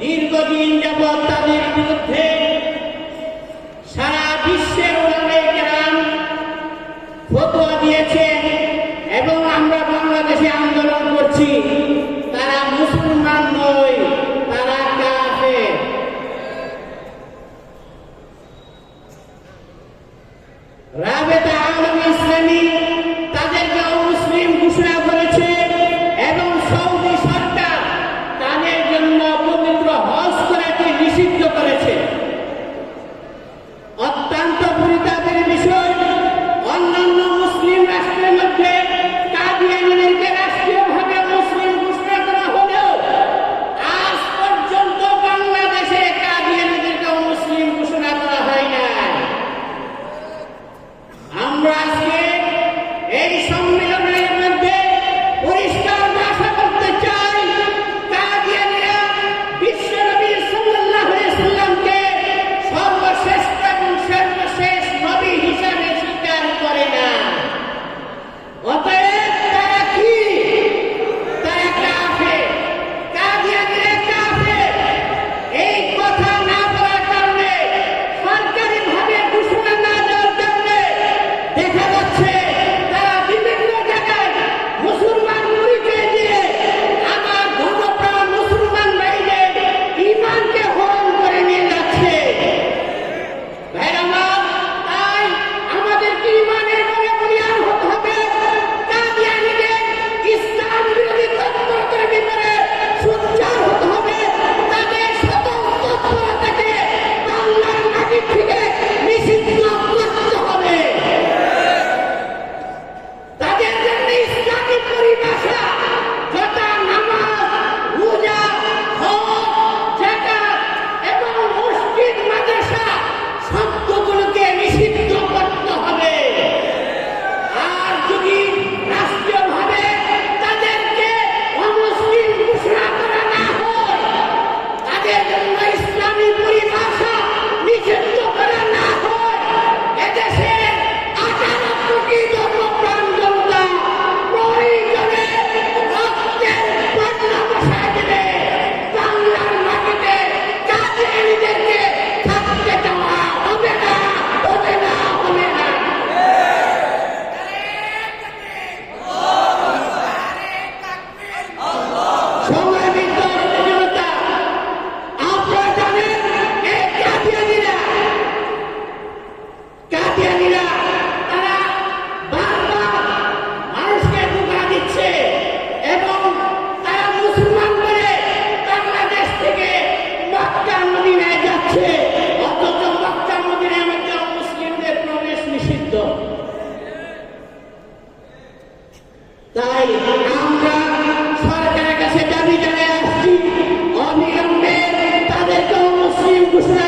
দীর্ঘদিন যাবৎ তাদের বিরুদ্ধে তাই আমরা সরকারের কাছে দাবি জানিয়ে আসছি। অবিলম্বে তাদেরকেও মুসলিম ঘোষণা